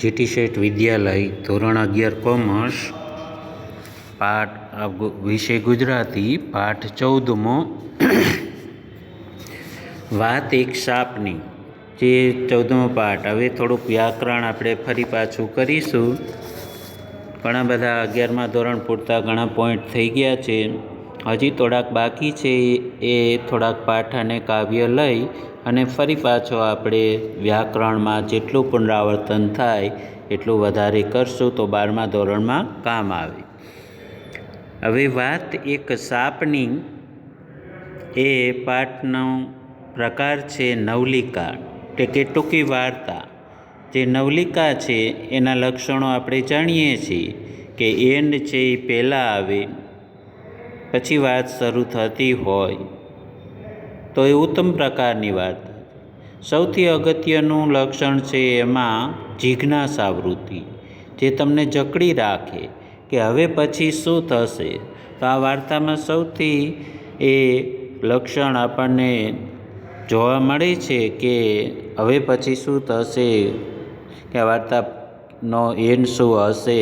GT શેઠ વિદ્યાલય, ધોરણ અગિયાર, commerce, પાઠ વિષય ગુજરાતી, પાઠ ચૌદમો. વાત એક સાપની, જે ચૌદમો પાઠ. હવે થોડુંક વ્યાકરણ આપણે ફરી પાછું કરીશું. ઘણા બધા અગિયારમાં ધોરણ પૂરતા ઘણા પોઈન્ટ થઈ ગયા છે. હજી થોડાક બાકી છે એ થોડાક પાઠ અને કાવ્ય લઈ. અને ફરી પાછો આપણે વ્યાકરણમાં જેટલું પુનરાવર્તન થાય એટલું વધારે કરશું તો બારમા ધોરણમાં કામ આવે. હવે વાત એક સાપની. એ પાઠનો પ્રકાર છે નવલિકા. તે કે ટૂંકી વાર્તા. જે નવલિકા છે એના લક્ષણો આપણે જાણીએ છીએ કે એન્ડ છે એ પહેલાં આવે, પછી વાત શરૂ થતી હોય. તો એ ઉત્તમ પ્રકારની વાર્તા સૌથી અગત્યનું લક્ષણ છે એમાં જિજ્ઞાસા વૃત્તિ, જે તમને જકડી રાખે કે હવે પછી શું થશે. તો આ વાર્તામાં સૌથી એ લક્ષણ આપણને જોવા મળે છે કે હવે પછી શું થશે, કે આ વાર્તાનો એન્ડ શું હશે.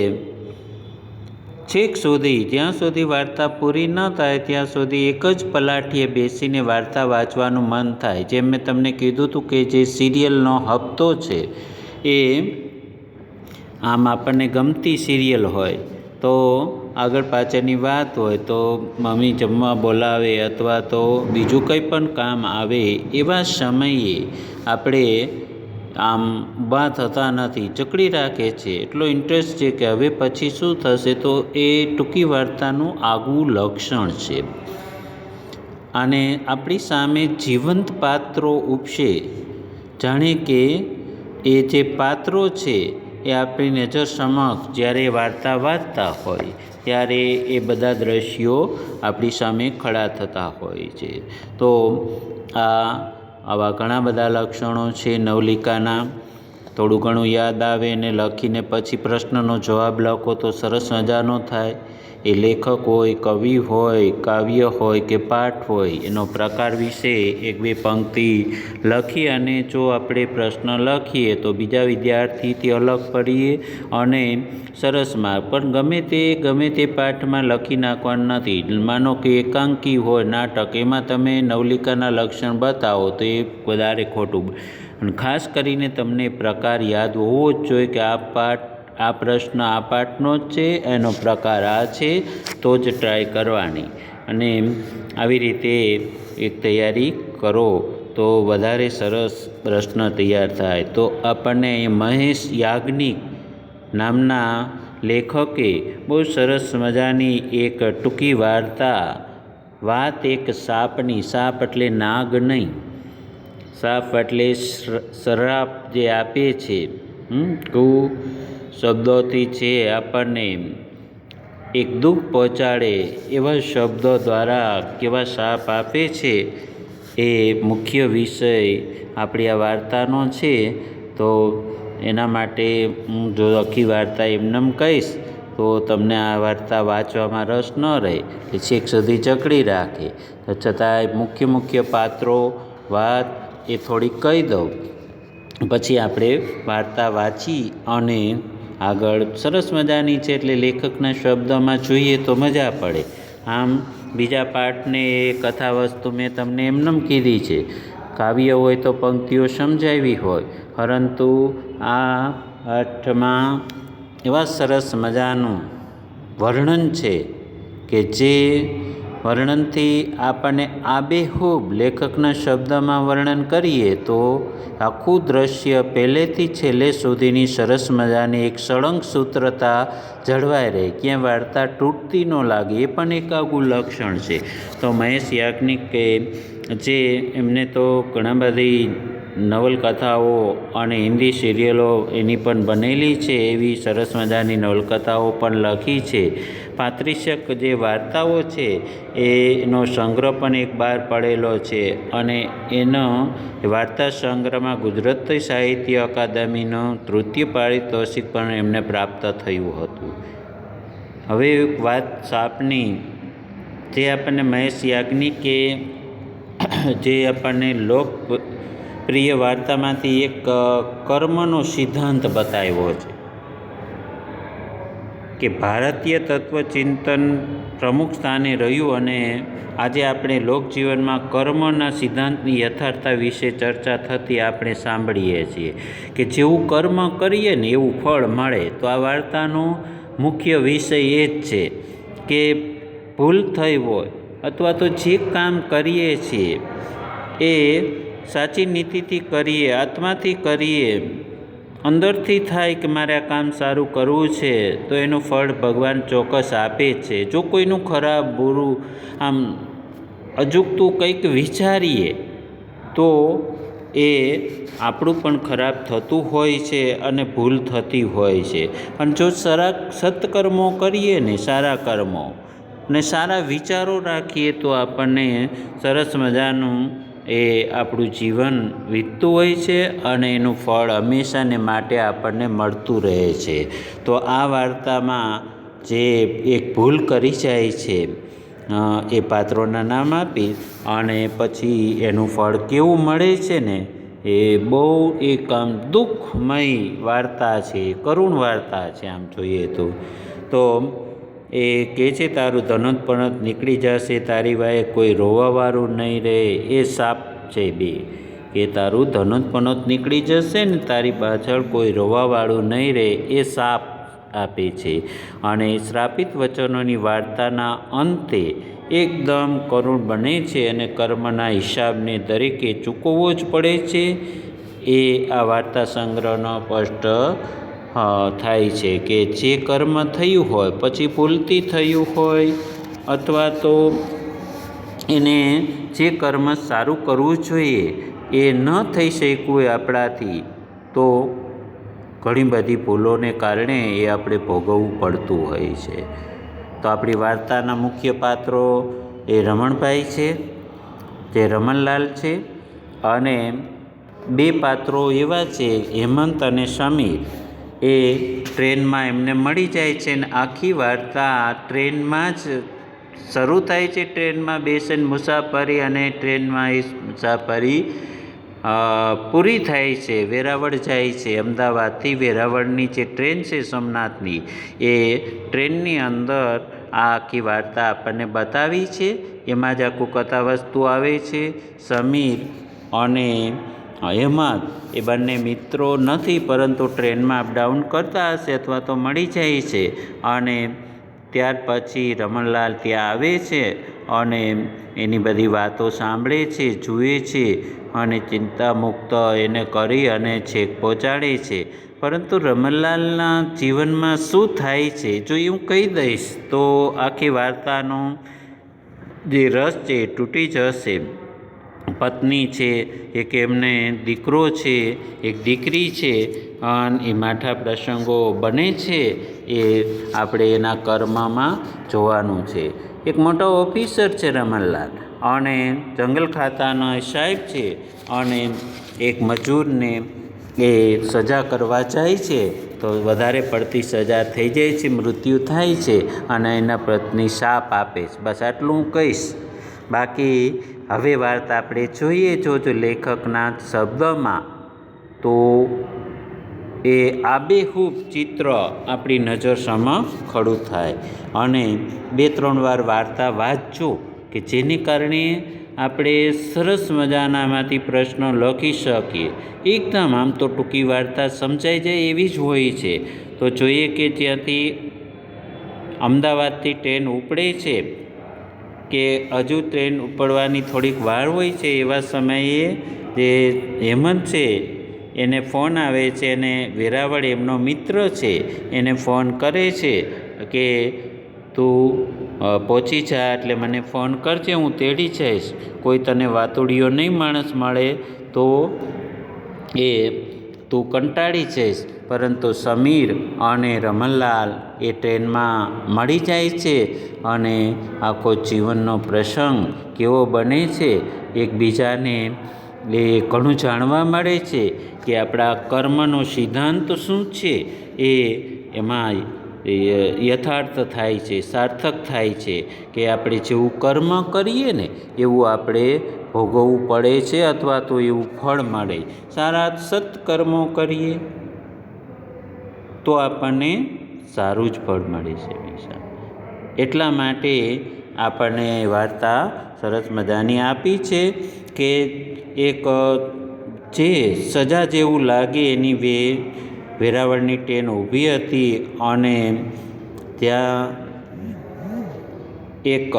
છેક સુધી, જ્યાં સુધી વાર્તા પૂરી ન થાય, ત્યાં સુધી એક જ પલાઠીએ બેસીને વાર્તા વાંચવાનું મન થાય. જેમ મેં તમને કીધું હતું કે જે સિરિયલનો હપ્તો છે, એ આમ આપણને ગમતી સિરિયલ હોય, તો આગળ પાછળની વાત હોય, તો મમ્મી જમવા બોલાવે અથવા તો બીજું કંઈ પણ કામ આવે, એવા સમયે આપણે આમ ઊભા થતા નથી. જકડી રાખે છે. એટલો ઇન્ટરેસ્ટ છે કે હવે પછી શું થશે તો એ ટૂંકી વાર્તાનું આગવું લક્ષણ છે. અને આપણી સામે જીવંત પાત્રો ઉપશે. જાણે કે એ જે પાત્રો છે એ આપણી નજર સમક્ષ જ્યારે વાર્તા વાંચતા હોય, ત્યારે એ બધા દ્રશ્યો આપણી સામે ખડા થતા હોય છે. તો આ આવા ઘણા બધા લક્ષણો છે નવલિકાના. થોડું ઘણું યાદ આવે ને લખીને પછી પ્રશ્નનો જવાબ લખો તો સરસ મજાનો થાય. એ લેખક હોય, કવિ હોય, કાવ્ય હોય કે પાઠ હોય, એનો પ્રકાર વિશે એક બે પંક્તિ લખી અને જો આપણે પ્રશ્ન લખીએ તો બીજા વિદ્યાર્થીથી અલગ પડીએ અને સરસ માર્ક. પણ ગમે તે ગમે તે પાઠમાં લખી નાખવાનું નથી. માનો કે એકાંકી હોય, નાટક, એમાં તમે નવલિકાના લક્ષણ બતાવો તો એ વધારે ખોટું. ખાસ કરીને તમને પ્રકાર યાદ હોવો જ જોઈએ કે આ પાઠ આ પ્રશ્ન આ પાઠનો જ છે, એનો પ્રકાર આ છે, તો જ ટ્રાય કરવાની. અને આવી રીતે એક તૈયારી કરો, તો વધારે સરસ પ્રશ્ન તૈયાર થાય. તો આપણને મહેશ યાજ્ઞિક નામના લેખકે બહુ સરસ મજાની એક ટૂંકી વાર્તા, વાત એક સાપની, સાપ એટલે નાગ નહીં. સાપ એટલે શ્ર- શ્રાપ જે આપે છે. હમ કુ શબ્દોથી છે આપણને એક દુઃખ પહોંચાડે એવા શબ્દો દ્વારા કેવા શાપ આપે છે એ મુખ્ય વિષય આપણી આ વાર્તાનો છે. તો એના માટે હું જો આખી વાર્તા એમનેમ કહીશ, તો તમને આ વાર્તા વાંચવામાં રસ ન રહે. એ છેક સુધી જકડી રાખે. તો છતાંય મુખ્ય મુખ્ય પાત્રો, વાત એ થોડીક કહી દઉં. પછી આપણે વાર્તા વાંચી અને આગળ સરસ મજાની છે એટલે લેખકના શબ્દમાં જોઈએ તો મજા પડે. આમ બીજા પાઠને એ કથા વસ્તુ મેં તમને એમનેમ કીધી છે. કાવ્ય હોય તો પંક્તિઓ સમજાવી હોય, પરંતુ આ અઠમાં એવા સરસ મજાનું વર્ણન છે કે જે વર્ણનથી આપણને આબેહૂબ લેખકના શબ્દમાં વર્ણન કરીએ તો આખું દ્રશ્ય પહેલેથી છેલ્લે સુધીની સરસ મજાની એક સળંગ સૂત્રતા જળવાઈ રહે. ક્યાં વાર્તા તૂટતી ન લાગે, એ પણ એક આગવું લક્ષણ છે. તો મહેશ યાજ્ઞિકે જે એમને તો ઘણા બધી નવલકથાઓ અને હિન્દી સિરિયલો એની પણ બનેલી છે એવી સરસ મજાની નવલકથાઓ પણ લખી છે. પાંત્રીસક જે વાર્તાઓ છે એનો સંગ્રહ પણ એક બહાર પડેલો છે અને એનો વાર્તા સંગ્રહમાં ગુજરાતી સાહિત્ય અકાદમીનો તૃતીય પારિતોષિક પણ એમને પ્રાપ્ત થયું હતું. હવે વાત સાપની, જે આપણને મહેશ યાજ્ઞિકે જે આપણને લોક પ્રિય વાર્તામાંથી એક કર્મનો સિદ્ધાંત બતાવ્યો છે કે ભારતીય તત્વચિંતન પ્રમુખ સ્થાને રહ્યું અને આજે આપણે લોકજીવનમાં કર્મના સિદ્ધાંતની યથાર્થતા વિશે ચર્ચા થતી આપણે સાંભળીએ છીએ કે જેવું કર્મ કરીએ ને એવું ફળ મળે, તો આ વાર્તાનો મુખ્ય વિષય એ જ છે કે ભૂલ થઈ હોય અથવા તો જે કામ કરીએ છીએ એ સાચી નીતિથી કરીએ આત્માથી કરીએ, અંદરથી થાય કે મારે આ કામ સારું કરવું છે, તો એનું ફળ ભગવાન ચોક્કસ આપે છે. જો કોઈનું ખરાબ, બુરું, આમ અજુકતું કંઈક વિચારીએ, તો એ આપણું પણ ખરાબ થતું હોય છે અને ભૂલ થતી હોય છે. અને જો સરા સત્કર્મો કરીએ ને, સારા કર્મો, ને સારા વિચારો રાખીએ, તો આપણને સરસ મજાનું એ આપણું જીવન વીતતું હોય છે અને એનું ફળ હંમેશાને માટે આપણને મળતું રહે છે. તો આ વાર્તામાં જે એક ભૂલ કરી જાય છે એ પાત્રોના નામ આપી અને પછી એનું ફળ કેવું મળે છે ને, એ બહુ એક આમ દુઃખમય વાર્તા છે, કરુણ વાર્તા છે આમ જોઈએ તો. તો એ કહે છે, તારું ધનત પણત નીકળી જશે, તારી વાએ કોઈ રોવાવાળું નહીં રહે એ સાપ છે બે. કે તારું ધનત પણત નીકળી જશે ને તારી પાછળ કોઈ રોવાવાળું નહીં રહે એ સાપ આપે છે. અને શ્રાપિત વચનોની વાર્તાના અંતે એકદમ કરુણ બને છે અને કર્મના હિસાબને દરેકે ચૂકવવો જ પડે છે. એ આ વાર્તા સંગ્રહનો સ્પષ્ટ થાય છે કે જે કર્મ થયું હોય, પછી ભૂલતી થયું હોય, અથવા તો એને જે કર્મ સારું કરવું જોઈએ, એ ન થઈ શક્યું આપણાથી, તો ઘણી બધી ભૂલોને કારણે એ આપણે ભોગવવું પડતું હોય છે. તો આપણી વાર્તાના મુખ્ય પાત્રો એ રમણભાઈ છે, જે રમણલાલ છે, અને બે પાત્રો એવા છે, હેમંત અને સમીર. એ ટ્રેનમાં એમને મળી જાય છે અને આખી વાર્તા ટ્રેનમાં જ શરૂ થાય છે ટ્રેનમાં બેસીને મુસાફરી અને ટ્રેનમાં એ મુસાફરી પૂરી થાય છે. વેરાવળ જાય છે. અમદાવાદથી વેરાવળની જે ટ્રેન છે સોમનાથની, એ ટ્રેનની અંદર આ આખી વાર્તા આપણને બતાવી છે. એમાં જ આખું કથા વસ્તુ આવે છે. સમીર અને હેમંત એ બંને મિત્રો નથી, પરંતુ ટ્રેનમાં અપડાઉન કરતા હશે અથવા તો મળી જાય છે. અને ત્યાર પછી રમણલાલ ત્યાં આવે છે અને એની બધી વાતો સાંભળે છે, જુએ છે અને ચિંતામુક્ત એને કરી અને છેક પહોંચાડે છે. પરંતુ રમણલાલના જીવનમાં શું થાય છે, જો એ હું કહી દઈશ, તો આખી વાર્તાનો જે રસ છે એ તૂટી જશે. પત્ની છે, એક એમને દીકરો છે, એક દીકરી છે, અને એ માઠા પ્રસંગો બને છે, એ આપણે એના કર્મમાં જોવાનું છે. એક મોટો ઓફિસર છે રમણલાલ અને જંગલ ખાતાનો સાહેબ છે, અને એક મજૂરને એ સજા કરવા જાય છે, તો વધારે પડતી સજા થઈ જાય છે, મૃત્યુ થાય છે, અને એના પત્ની શાપ આપે છે. બસ આટલું હું કહીશ. બાકી હવે વાર્તા આપણે જોઈએ જો જો લેખકના શબ્દમાં, તો એ આબેહૂબ ચિત્ર આપણી નજર સમક્ષ ખડું થાય. અને બે ત્રણ વાર વાર્તા વાંચજો, કે જેને કારણે આપણે સરસ મજાનામાંથી પ્રશ્નો લખી શકીએ. એકદમ આમ તો ટૂંકી વાર્તા સમજાઈ જાય એવી જ હોય છે. તો જોઈએ કે ત્યાંથી અમદાવાદથી ટ્રેન ઉપડે છે. કે હજુ ટ્રેન ઉપડવાની થોડીક વાર હોય છે એવા સમયે જે હેમંત છે, એને ફોન આવે છે અને વેરાવળ એમનો મિત્ર છે, એને ફોન કરે છે કે તું પહોંચી જા એટલે મને ફોન કરજે, હું તેડી જઈશ. કોઈ તને વાતુડીઓ નહીં માણસ મળે તો એ તું કંટાળી જઈશ. પરંતુ સમીર અને રમણલાલ એ ટ્રેનમાં મળી જાય છે અને આખો જીવનનો પ્રસંગ કેવો બને છે એકબીજાને એ ઘણું જાણવા મળે છે કે આપણા કર્મનો સિદ્ધાંત શું છે એ એમાં યથાર્થ થાય છે, સાર્થક થાય છે કે આપણે જેવું કર્મ કરીએ ને એવું આપણે ભોગવવું પડે છે અથવા તો એવું ફળ મળે. સારા સત્કર્મો કરીએ. તો આપણને સારું જ ફળ મળે છે. હંમેશા એટલા માટે આપણને વાર્તા સરસ મજાની આપી છે કે એક જે સજા જેવું લાગે એની વે, વેરાવળની ટ્રેન ઊભી હતી અને ત્યાં એક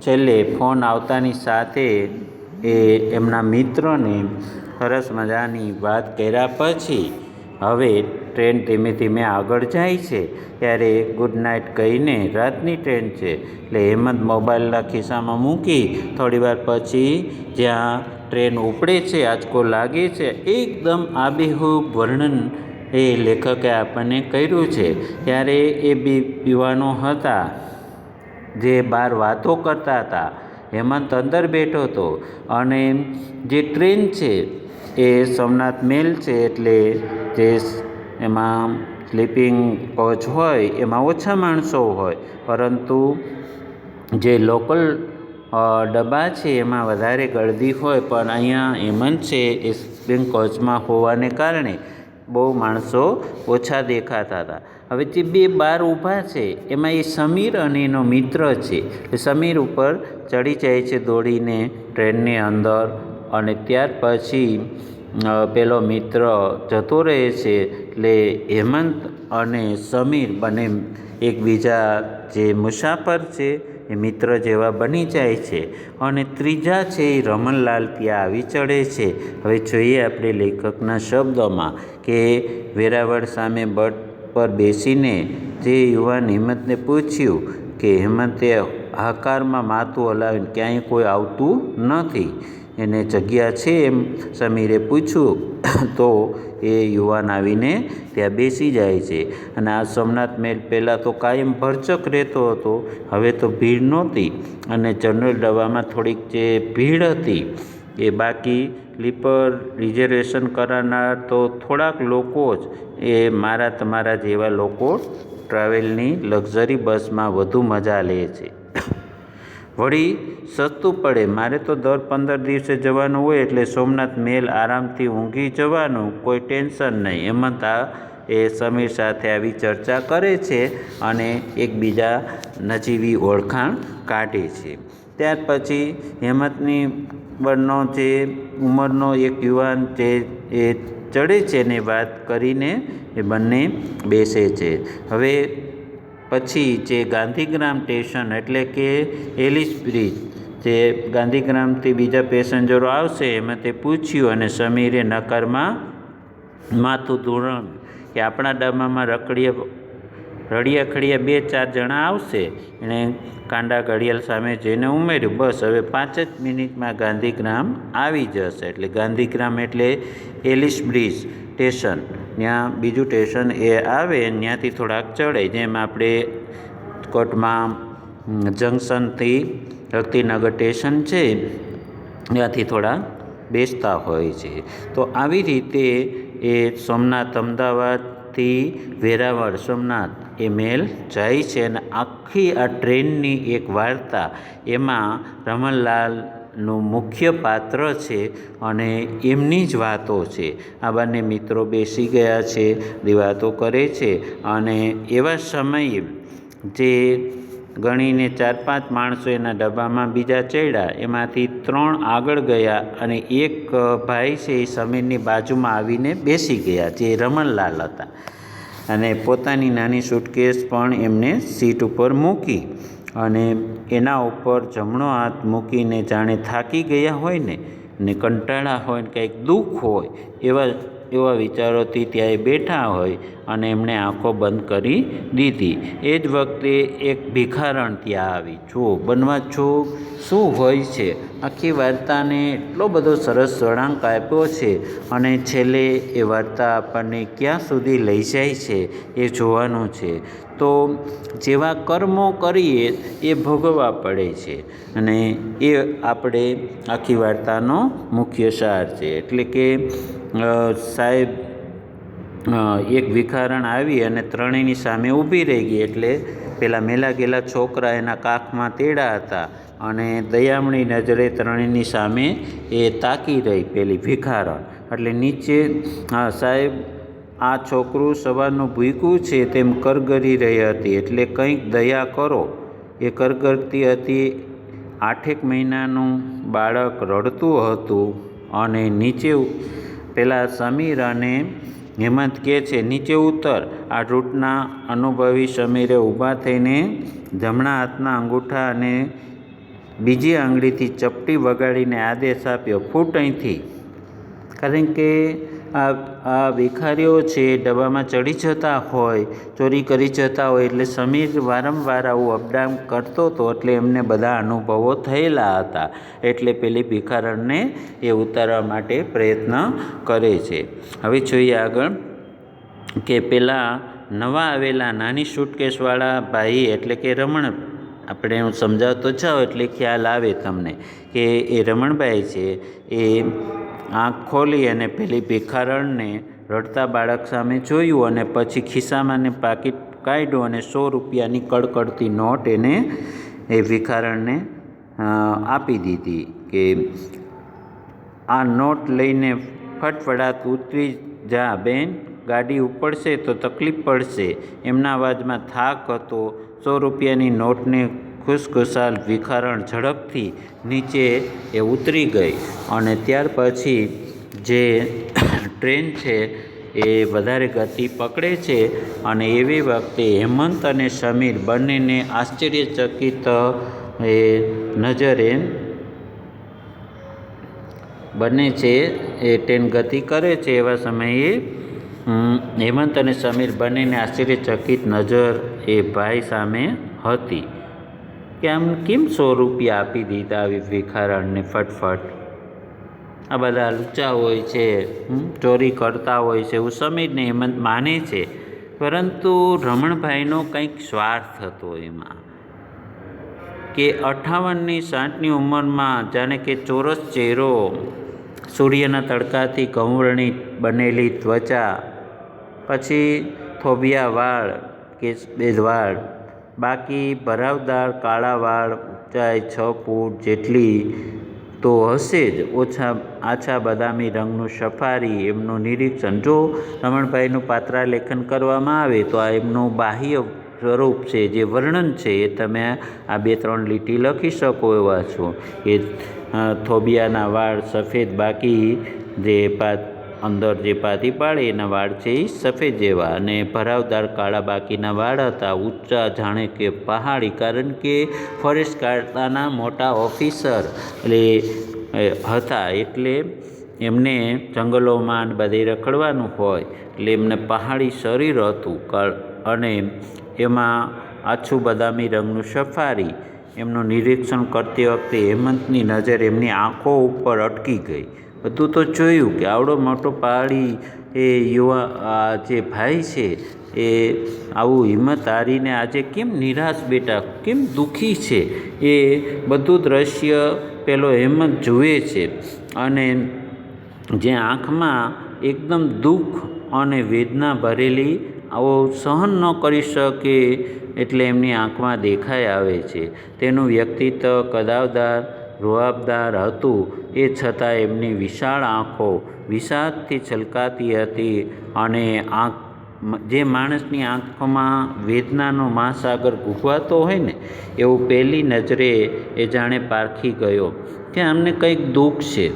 છેલ્લે ફોન આવતાની સાથે એ એમના મિત્રને સરસ મજાની વાત કર્યા પછી હવે ટ્રેન ધીમે ધીમે આગળ જાય છે, ત્યારે ગુડ નાઇટ કહીને રાતની ટ્રેન છે. એટલે હેમંત મોબાઈલના ખિસ્સામાં મૂકી થોડીવાર પછી જ્યાં ટ્રેન ઉપડે છે, આંચકો લાગે છે, એકદમ આબેહૂબ વર્ણન એ લેખકે આપણને કર્યું છે. ત્યારે એ બી યુવાનો હતા જે બહાર વાતો કરતા હતા. હેમંત અંદર બેઠો હતો અને જે ટ્રેન છે એ સોમનાથ મેલ છે એટલે જે એમાં સ્લીપિંગ કોચ હોય, એમાં ઓછા માણસો હોય. પરંતુ જે લોકલ ડબ્બા છે એમાં વધારે ગળદી હોય, પણ અહીંયા હેમંત છે એ સ્લીપિંગ કોચમાં હોવાને કારણે બહુ માણસો ઓછા દેખાતા હતા. હવે જે બે બાર ઊભા છે, એમાં એ સમીર અને એનો મિત્ર છે. એ સમીર ઉપર ચડી જાય છે દોડીને ટ્રેનની અંદર અને ત્યાર પછી પેલો મિત્ર જતો રહે છે, એટલે હેમંત અને સમીર બંને એકબીજા જે મુસાફર છે, એ મિત્ર જેવા બની જાય છે. અને ત્રીજા છે એ રમણલાલ ત્યાં આવી ચડે છે. હવે જોઈએ આપણે લેખકના શબ્દોમાં કે વેરાવળ સામે બટ પર બેસીને જે યુવાન હેમંતને પૂછ્યું કે હેમંતે હાકારમાં માથું હલાવીને ક્યાંય કોઈ આવતું નથી. એને જગ્યા છે એમ સમીરે પૂછ્યું. તો એ યુવાન આવીને ત્યાં બેસી જાય છે. અને આ સોમનાથ મેલ પહેલાં તો કાયમ ભરચક રહેતો હતો, હવે તો ભીડ નહોતી. અને જનરલ ડબ્બામાં થોડીક જે ભીડ હતી, એ બાકી સ્લીપર રિઝર્વેશન કરાવનાર તો થોડાક લોકો જ, એ મારા તમારા જેવા લોકો ટ્રાવેલની લક્ઝરી બસમાં વધુ મજા લે છે. વળી સસ્તું પડે. મારે તો દર પંદર દિવસે જવાનું હોય એટલે સોમનાથ મેલ આરામથી ઊંઘી જવાનું કોઈ ટેન્શન નહીં. હેમંત આ એ સમીર સાથે આવી ચર્ચા કરે છે અને એકબીજા નજીવી ઓળખાણ કાઢે છે. ત્યાર પછી હેમંતની બળનો જે ઉંમરનો એક યુવાન જે એ ચડે છે ને વાત કરીને એ બંને બેસે છે. હવે પછી જે ગાંધીગ્રામ સ્ટેશન એટલે કે એલિસ બ્રિજ, જે ગાંધીગ્રામથી બીજા પેસેન્જરો આવશે, એમાં તે પૂછ્યું અને સમીરે નકારમાં માથું ધોરણ કે આપણા ડબ્બામાં રખડીએ રડિયા ખડિયા બે ચાર જણા આવશે. એણે કાંડા ઘડિયાળ સામે જઈને ઉમેર્યું, બસ, હવે પાંચ જ મિનિટમાં ગાંધીગ્રામ આવી જશે. એટલે ગાંધીગ્રામ એટલે એલિસ બ્રિજ. સ્ટેશન. ત્યાં બીજું સ્ટેશન એ આવે ત્યાંથી થોડાક ચડે, જેમ આપણે કોટમાં જંકશનથી ભક્તિનગર સ્ટેશન છે, ત્યાંથી થોડા બેસતા હોય છે. તો આવી રીતે એ સોમનાથ અમદાવાદથી વેરાવળ સોમનાથ એ મેલ જાય છે અને આખી આ ટ્રેનની એક વાર્તા એમાં રમણલાલનું મુખ્ય પાત્ર છે અને એમની જ વાતો છે. આ બંને મિત્રો બેસી ગયા છે વાતો કરે છે અને એવા સમયે જે ગણીને ચાર પાંચ માણસો એના ડબ્બામાં બીજા ચડ્યા, એમાંથી ત્રણ આગળ ગયા અને એક ભાઈ છે એ સમીરની બાજુમાં આવીને બેસી ગયા જે રમણલાલ હતા. અને પોતાની નાની સૂટકેસ પણ એમને સીટ ઉપર મૂકી. અને એના ઉપર જમણો હાથ મૂકીને જાણે થાકી ગયા હોય ને ને કંટાળા હોય ને કંઈક દુઃખ હોય, એવા એવા વિચારોથી ત્યાં બેઠા હોય અને એમણે આંખો બંધ કરી દીધી. એ જ વખતે એક ભિખારણ ત્યાં આવી. જો, બનવા છો? શું હોય છે? આખી વાર્તાને એટલો બધો સરસ વળાંક આપ્યો છે અને છેલ્લે એ વાર્તા આપણને ક્યાં સુધી લઈ જાય છે એ જોવાનું છે. તો જેવા કર્મો કરીએ એ ભોગવવા પડે છે અને એ આપણે આખી વાર્તાનો મુખ્ય સાર છે. એટલે કે સાહેબ એક ભિખારણ આવી અને ત્રણેયની સામે ઊભી રહી ગઈ એટલે પેલા મેલા ગયેલા છોકરા એના કાખમાં તેડા હતા અને દયામણી નજરે ત્રણેયની સામે એ તાકી રહી પેલી ભિખારણ એટલે નીચે સાહેબ, આ છોકરું સવારનું ભૂખ્યું છે તેમ કરગરી રહી હતી એટલે કંઈક દયા કરો. એ કરગરતી હતી. આઠેક મહિનાનું બાળક રડતું હતું અને નીચે પેલા સમીર અને હેમંત કહે છે, નીચે ઉતર. આ રૂટના અનુભવી સમીરે ઊભા થઈને જમણા હાથના અંગૂઠા અને બીજી આંગળીથી ચપટી વગાડીને આદેશ આપ્યો, ફૂટ અહીંથી. કારણ કે આ આ ભિખારીઓ છે ડબ્બામાં ચડી જતા હોય, ચોરી કરી જતા હોય, એટલે સમીર વારંવાર આવું અપડાઉન કરતો હતો એટલે એમને બધા અનુભવો થયેલા હતા. એટલે પેલી ભિખારણને એ ઉતારવા માટે પ્રયત્ન કરે છે. હવે જોઈએ આગળ કે પેલા નવા આવેલા નાની સૂટકેસવાળા ભાઈ એટલે કે રમણ, આપણે હું સમજાવતો જાઉં એટલે ખ્યાલ આવે તમને, કે એ રમણભાઈ છે, એ આંખ ખોલી અને પેલી ભિખારણને રડતા બાળક સામે જોયું અને પછી ખિસ્સામાંને પાકીટ કાઢ્યું અને સો રૂપિયાની કડકડતી નોટ એને એ ભિખારણને આપી દીધી કે આ નોટ લઈને ફટફડાટ ઉતરી જા બેન, ગાડી ઉપડશે તો તકલીફ પડશે. એમના અવાજમાં થાક હતો. સો રૂપિયાની નોટને ખુશખુશાલ વિખારણ ઝડપથી નીચે એ ઉતરી ગઈ અને ત્યાર પછી જે ટ્રેન છે એ વધારે ગતિ પકડે છે અને એવી વખતે હેમંત અને સમીર બંનેને આશ્ચર્યચકિત એ નજરે બંને છે એ ટ્રેન ગતિ કરે છે એવા સમયે હેમંત અને સમીર બંનેને આશ્ચર્યચકિત નજર એ ભાઈ સામે હતી. કે આમ કેમ સો રૂપિયા આપી દીધા આવી ભિખારણને ફટફટ? આ બધા લુચ્ચા હોય છે ચોરી કરતા હોય છે, એવું સમીરને હેમંત માને છે. પરંતુ રમણભાઈનો કંઈક સ્વાર્થ હતો એમાં. કે અઠાવનની સાઠની ઉંમરમાં જાણે કે ચોરસ ચહેરો સૂર્યના તડકાથી ઘઉંવર્ણી બનેલી ત્વચા, પછી થોબિયા વાળ કે બેદવાળ વાળ બાકી ભરાવદાર કાળા વાળ ઊંચાઈ છ ફૂટ જેટલી તો હશે જ. ઓછા, આછા બદામી રંગનું સફારી, એમનું નિરીક્ષણ. જો રમણભાઈનું પાત્રાલેખન કરવામાં આવે તો આ એમનું બાહ્ય સ્વરૂપ છે, જે વર્ણન છે, એ તમે આ બે ત્રણ લીટી લખી શકો એવા છો. એ થોબિયાના વાળ સફેદ, બાકી જે પાત અંદર જે પાતી પાડે એના વાળ છે એ સફેદ જેવા અને ભરાવદાર કાળા બાકીના વાળ હતા. ઊંચા જાણે કે પહાડી, કારણ કે ફોરેસ્ટ ગાર્ડના મોટા ઓફિસર એટલે હતા એટલે એમને જંગલોમાં બધે રખડવાનું હોય એટલે એમને પહાડી શરીર હતું. અને એમાં આછું બદામી રંગનું સફારી એમનું નિરીક્ષણ કરતી વખતે હેમંતની નજર એમની આંખો ઉપર અટકી ગઈ. બધું તો જોયું કે આવડો મોટો પહાડી એ યુવા જે ભાઈ છે, એ આવું હિંમત હારીને આજે કેમ નિરાશ બેટા કેમ દુઃખી છે? એ બધું દ્રશ્ય પેલો હેમંત જુએ છે અને જે આંખમાં એકદમ દુઃખ અને વેદના ભરેલી, આવો સહન ન કરી શકે એટલે એમની આંખમાં દેખાઈ આવે છે. તેનું વ્યક્તિત્વ કદાવદાર, રૂઆબદાર હતું. એ છતાં એમની વિશાળ આંખો વિષાદથી છલકાતી હતી અને આંખ, જે માણસની આંખોમાં વેદનાનો મહાસાગર ગુગવાતો હોય ને, એવું પહેલી નજરે એ જાણે પારખી ગયો. કે આમને કંઈક દુઃખ છે.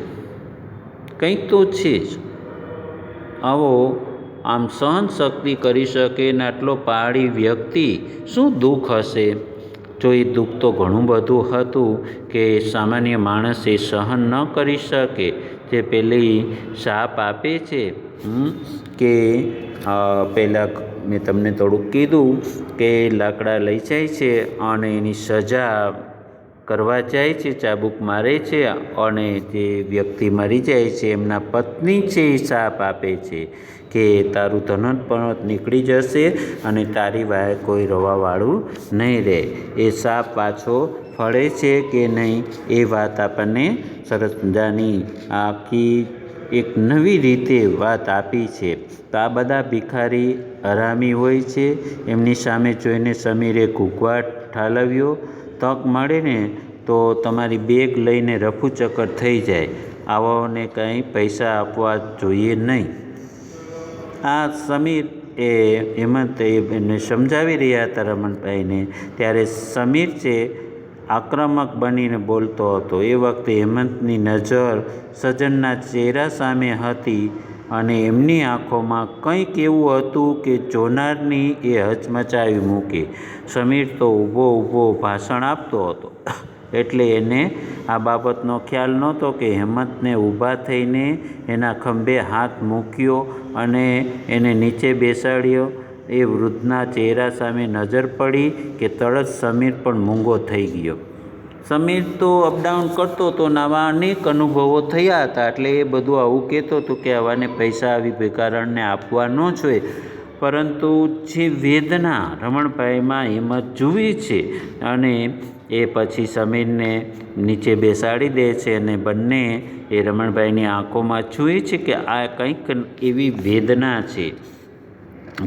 કંઈક તો છે જ. આવો, આમ સહન શક્તિ કરી શકે ને આટલો પહાડી વ્યક્તિ શું દુઃખ હશે? જો એ દુઃખ તો ઘણું બધું હતું કે સામાન્ય માણસ એ સહન ન કરી શકે. જે પેલી શાપ આપે છે કે પહેલાં મેં તમને થોડુંક કીધું કે લાકડા લઈ જાય છે અને એની સજા કરવા જાય છે, ચાબુક મારે છે અને જે વ્યક્તિ મરી જાય છે, એમના પત્ની છે એ શાપ આપે છે કે તારું ધનત પણ નીકળી જશે અને તારી વાય કોઈ રવાવાળું નહીં રહે. એ સાપ પાછો ફળે છે કે નહીં એ વાત આપણને સરસ મજાની આખી એક નવી રીતે વાત આપી છે. તો આ બધા ભિખારી હરામી હોય છે. એમની સામે જોઈને સમીરે ઘૂઘવાટ ઠાલવ્યો તક મળે ને તો તમારી બેગ લઈને રફુ ચક્કર થઈ જાય. આવાઓને કંઈ પૈસા આપવા જોઈએ નહીં. આ સમીર એ હેમંત એને સમજાવી રહ્યા હતા રમણભાઈને. ત્યારે સમીર છે આક્રમક બનીને બોલતો હતો, એ વખતે હેમંતની નજર સજ્જનના ચહેરા સામે હતી. અને એમની આંખોમાં કંઈક એવું હતું કે જોનારની એ હચમચાવી મૂકે સમીર તો ઊભો ઊભો ભાષણ આપતો હતો. એટલે એને આ બાબતનો ખ્યાલ નહોતો કે હેમંતને ઊભા થઈને એના ખંભે હાથ મૂક્યો અને એને નીચે બેસાડ્યો. એ વૃદ્ધના ચહેરા સામે નજર પડી કે તરત સમીર પણ મૂંગો થઈ ગયો. સમીર તો અપડાઉન કરતો હતો ને આવા અનેક અનુભવો થયા હતા. એટલે એ બધું આવું કહેતો હતો કે આવાને પૈસા આવી ભિખારણને આપવા ન જોઈએ. પરંતુ જે વેદના રમણભાઈમાં હિંમત જુવી છે અને એ પછી સમીરને નીચે બેસાડી દે છે અને બંને એ રમણભાઈની આંખોમાં જુએ છે કે આ કંઈક એવી વેદના છે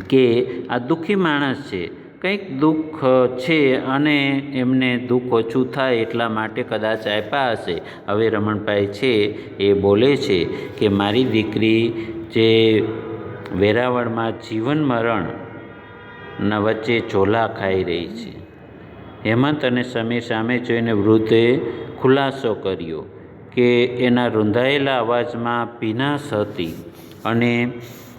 કે આ દુઃખી માણસ છે. કંઈક દુઃખ છે અને એમને દુઃખ ઓછું થાય એટલા માટે કદાચ આપ્યા હશે. હવે રમણભાઈ છે એ બોલે છે કે મારી દીકરી જે વેરાવળમાં જીવન મરણના વચ્ચે ઝોલા ખાઈ રહી છે. હેમંત અને સમીર સામે જોઈને વૃદ્ધે ખુલાસો કર્યો કે એના રૂંધાયેલા અવાજમાં ભીનાશ હતી અને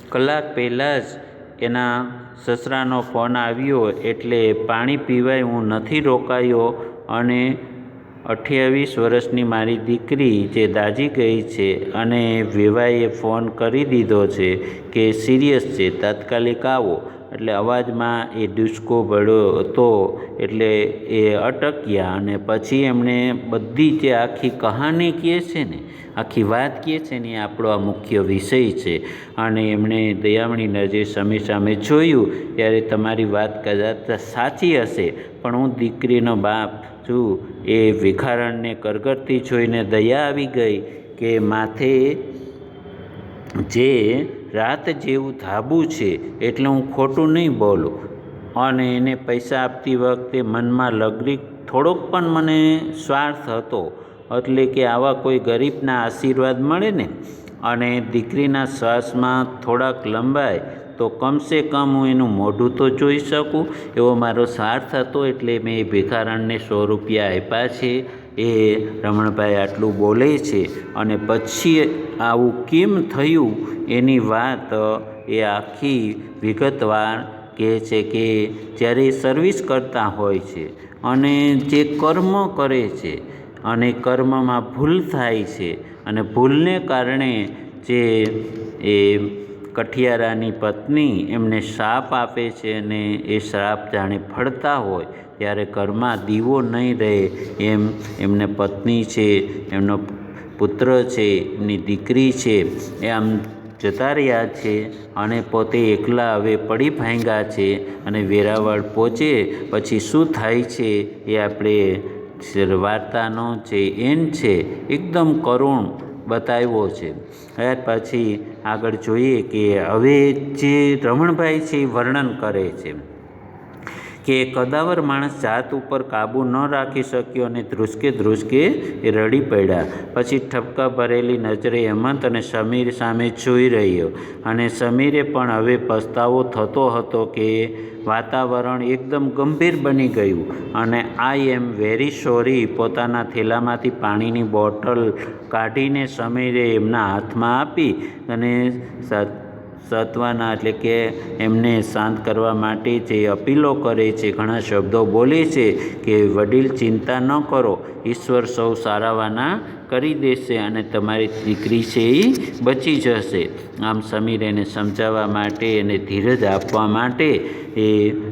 કલાક પહેલાં જ એના સસરાનો ફોન આવ્યો એટલે પાણી પીવાય હું નથી રોકાયો અને અઠ્યાવીસ વર્ષની મારી દીકરી જે દાજી ગઈ છે અને વેવાઈએ ફોન કરી દીધો છે કે સિરિયસ છે, તાત્કાલિક આવો. એટલે અવાજમાં એ ડૂસકો ભળ્યો હતો એટલે એ અટક્યા અને પછી એમણે બધી જે આખી કહાની કહે છે ને, આખી વાત કહે છે ને, એ આપણો આ મુખ્ય વિષય છે. અને એમણે દયામણી નજરે સામે સામે જોયું, ત્યારે તમારી વાત કદાચ સાચી હશે, પણ હું દીકરીનો બાપ છું. એ ભિખારણને કરગરતી જોઈને દયા આવી ગઈ કે માથે જે રાત જેવું ધાબું છે એટલે હું ખોટું નહીં બોલું. અને એને પૈસા આપતી વખતે મનમાં લગરી થોડોક પણ મને સ્વાર્થ હતો. એટલે કે આવા કોઈ ગરીબના આશીર્વાદ મળે ને? અને દીકરીના શ્વાસમાં થોડાક લંબાય, તો કમસે કમ હું એનું મોઢું તો જોઈ શકું. એવો મારો સ્વાર્થ હતો એટલે મેં એ ભિખારણને સો રૂપિયા આપ્યા છે. એ રમણભાઈ આટલું બોલે છે અને પછી આવું કેમ થયું એની વાત એ આખી વિગતવાર કહે છે કે જ્યારે સર્વિસ કરતા હોય છે અને જે કર્મ કરે છે અને કર્મમાં ભૂલ થાય છે અને ભૂલને કારણે જે એ કઠિયારાની પત્ની એમને શ્રાપ આપે છે અને એ શ્રાપ જાણે ફળતા હોય ત્યારે ઘરમાં દીવો નહીં રહે. એમ એમને પત્ની છે, એમનો પુત્ર છે, એમની દીકરી છે, એ આમ જતા રહ્યા છે અને પોતે એકલા હવે પડી ભાંગ્યા છે અને વેરાવળ પહોંચે. પછી શું થાય છે એ આપણે વાર્તાનો જે એન છે, એકદમ કરુણ બતાવ્યો છે. ત્યાર પછી આગળ જોઈએ કે હવે જે રમણભાઈ છે એ વર્ણન કરે છે. કે કદાવર માણસ જાત ઉપર કાબૂ ન રાખી શક્યો અને ધ્રુસકે ધ્રુસકે રડી પડ્યા. પછી ઠપકા ભરેલી નજરે હેમંત અને સમીર સામે જોઈ રહ્યો અને સમીરે પણ હવે પસ્તાવો થતો હતો કે વાતાવરણ એકદમ ગંભીર બની ગયું અને આઈ એમ વેરી સોરી પોતાના થેલામાંથી પાણીની બોટલ કાઢીને સમીરે એમના હાથમાં આપી અને સત્વાના એટલે કે એમને શાંત કરવા માટે જે અપીલો કરે છે, ઘણા શબ્દો બોલે છે કે વડીલ ચિંતા ન કરો, ઈશ્વર સૌ સારાવાના કરી દેશે અને તમારી દીકરી છે એ બચી જશે. આમ સમીર એને સમજાવવા માટે એને ધીરજ આપવા માટે એ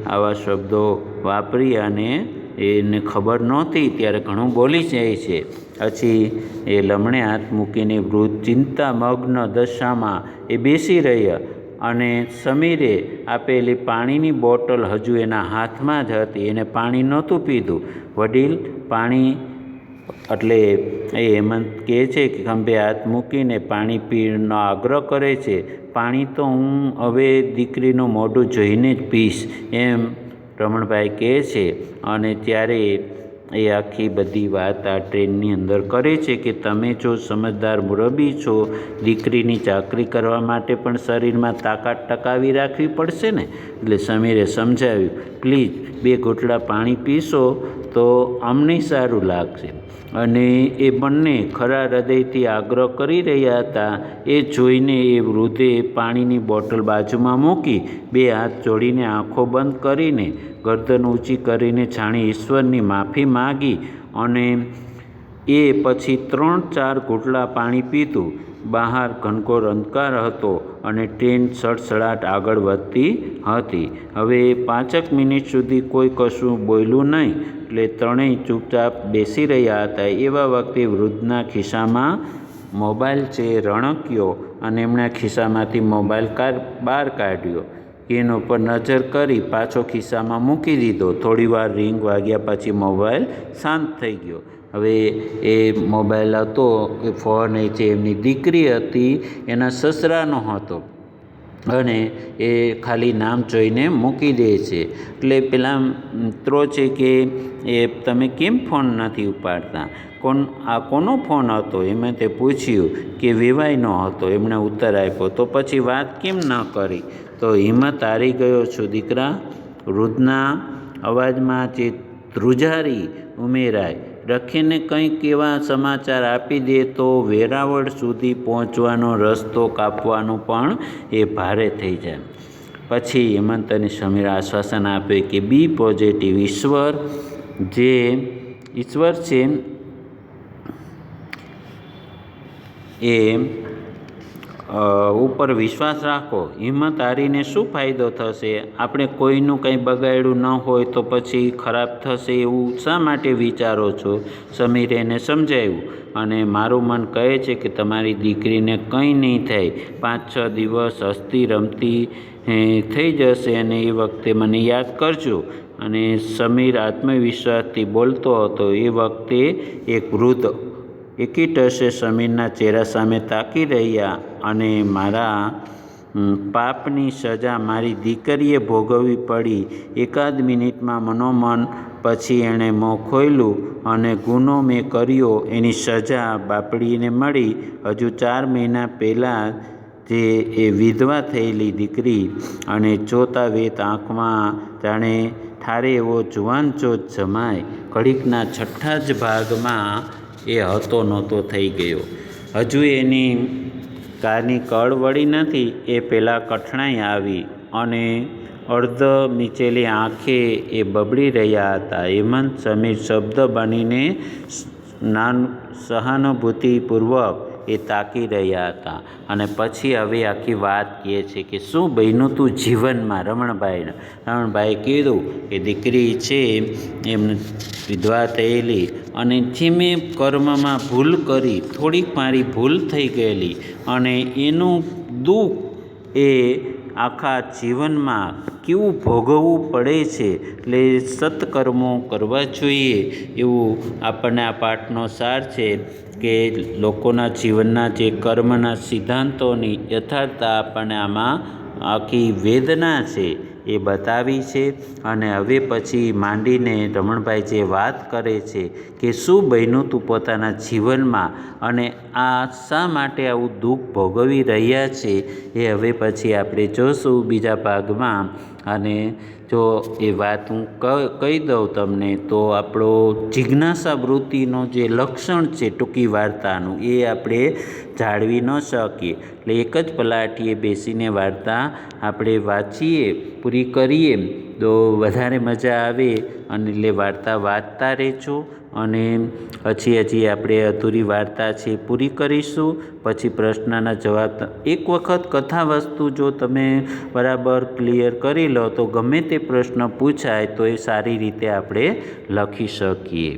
આવા શબ્દો વાપરી અને એને ખબર નહોતી, ત્યારે ઘણું બોલી જાય છે. પછી એ લમણે હાથ મૂકીને વૃદ્ધ ચિંતામગ્ન દશામાં એ બેસી રહ્યા અને સમીરે આપેલી પાણીની બોટલ હજુ એના હાથમાં જ હતી. એને પાણી નહોતું પીધું. વડીલ, પાણી એટલે એ હેમંત કહે છે કે, ખંભે હાથ મૂકીને પાણી પીવાનો આગ્રહ કરે છે. પાણી તો હું હવે દીકરીનું મોઢું જોઈને જ પીશ. એમ રમણભાઈ કહે છે અને ત્યારે એ આખી બધી વાત આ ટ્રેનની અંદર કરે છે કે તમે જો સમજદાર મુરબી છો, દીકરીની ચાકરી કરવા માટે પણ શરીરમાં તાકાત ટકાવી રાખવી પડશે ને? એટલે સમીરે સમજાવ્યું, પ્લીઝ, બે ઘોટલા પાણી પીશો તો અમને સારું લાગશે. અને એ બંને ખરા હૃદયથી આગ્રહ કરી રહ્યા હતા. એ જોઈને એ વૃદ્ધે પાણીની બોટલ બાજુમાં મૂકી, બે હાથ જોડીને આંખો બંધ કરીને ગરદન ઊંચી કરીને જાણે ઈશ્વરની માફી માગી અને એ પછી ત્રણ ચાર ઘૂંટલા પાણી પીધું. બહાર ઘનઘોર અંધકાર હતો અને ટ્રેન સડસડાટ આગળ વધતી હતી. હવે પાંચેક મિનિટ સુધી કોઈ કશું બોલ્યું નહીં. એટલે ત્રણેય ચૂપચાપ બેસી રહ્યા હતા. એવા વખતે વૃદ્ધના ખિસ્સામાં મોબાઈલ છે, રણક્યો અને એમના ખિસ્સામાંથી મોબાઈલ બહાર કાઢ્યો. એનો ઉપર નજર કરી પાછો ખિસ્સામાં મૂકી દીધો. થોડીવાર રિંગ વાગ્યા પછી મોબાઈલ શાંત થઈ ગયો. હવે એ મોબાઈલ હતો, એ ફોન એ છે, એમની દીકરી હતી, એના સસરાનો હતો. અને એ ખાલી નામ જોઈને મૂકી દે છે. એટલે પેલા મિત્રો છે કે, એ તમે કેમ ફોન નથી ઉપાડતા? કોણ, આ કોનો ફોન હતો? એમે તે પૂછ્યું કે વિવાયનો હતો. એમણે ઉત્તર આપ્યો. તો પછી વાત કેમ ન કરી? તો હિંમત હારી ગયો છું, દીકરા. વૃદ્ધના અવાજમાં જે ધ્રુજારી ઉમેરાય, રખીને કંઈક એવા સમાચાર આપી દે તો વેરાવળ સુધી પહોંચવાનો રસ્તો કાપવાનો પણ એ ભારે થઈ જાય. પછી હેમંત અને સમીર આશ્વાસન આપે કે, બી પોઝિટિવ, ઈશ્વર જે, ઈશ્વર છે એ ઉપર વિશ્વાસ રાખો, હિંમત હારીને શું ફાયદો થશે? આપણે કોઈનું કંઈ બગાડ્યું ન હોય તો પછી ખરાબ થશે એવું શા માટે વિચારો છો? સમીરે એને સમજાવ્યું અને મારું મન કહે છે કે તમારી દીકરીને કંઈ નહીં થાય, પાંચ છ દિવસ હસતી રમતી થઈ જશે અને એ વખતે મને યાદ કરજો. અને સમીર આત્મવિશ્વાસથી બોલતો હતો, એ વખતે એક વૃદ્ધ, એકી ટસે સમીરના ચહેરા સામે તાકી રહ્યા. અને મારા પાપની સજા મારી દીકરીએ ભોગવવી પડી. એકાદ મિનિટમાં મનોમન પછી એણે મોં ખોલ્યું અને ગુનો મેં કર્યો. એની સજા બાપડીને મળી. હજુ ચાર મહિના પહેલાં જે એ વિધવા થયેલી દીકરી અને જોતા વેત આંખમાં જાણે ઠારે એવો જુવાન ચોત જમાય. ઘડીકના છઠ્ઠા જ ભાગમાં એ હતો નહોતો થઈ ગયો. હજુ એની કારની કળ વળી નથી, એ પહેલાં કઠણાઈ આવી અને અર્ધ નીચેલી આંખે એ બબડી રહ્યા હતા. હેમંત સમીર શબ્દ બનીને નાન, સહાનુભૂતિપૂર્વક એ તાકી રહ્યા હતા. અને પછી હવે આખી વાત કહે છે કે, શું બન્યું તું જીવનમાં? રમણભાઈને. રમણભાઈએ કીધું કે, દીકરી છે, એમ વિધવા થયેલી અને જે મેં કર્મમાં ભૂલ કરી, થોડીક મારી ભૂલ થઈ ગયેલી અને એનું દુઃખ એ આખા જીવનમાં કેવું ભોગવવું પડે છે એટલે સત્કર્મો કરવા જોઈએ. એવું આપણને આ પાઠનો સાર છે કે લોકોના જીવનના જે કર્મના સિદ્ધાંતોની યથાર્થતા આપણને આમાં આખી વેદના છે. એ બતાવી છે અને હવે પછી માંડીને રમણભાઈ જે વાત કરે છે કે શું બન્યું તું પોતાના જીવનમાં અને આ શા માટે આવું દુઃખ ભોગવી રહ્યા છે એ હવે પછી આપણે જોશું બીજા ભાગમાં. અને જો એ વાત હું કહી દઉં તમને તો આપણો જિજ્ઞાસા વૃત્તિનો જે લક્ષણ છે ટૂંકી વાર્તાનું એ આપણે જાળવી ન શકીએ. એટલે એક જ પલાટીએ બેસીને વાર્તા આપણે વાંચીએ. પૂરી કરીએ, તો વધારે મજા આવે અને એટલે વાર્તા વાંચતા રહેજો અને પછી હજી આપણે અધૂરી વાર્તા છે પૂરી કરીશું. પછી પ્રશ્નના જવાબ એક વખત કથા વસ્તુ જો તમે બરાબર ક્લિયર કરી લો, તો ગમે તે પ્રશ્ન પૂછાય તો એ સારી રીતે આપણે લખી શકીએ.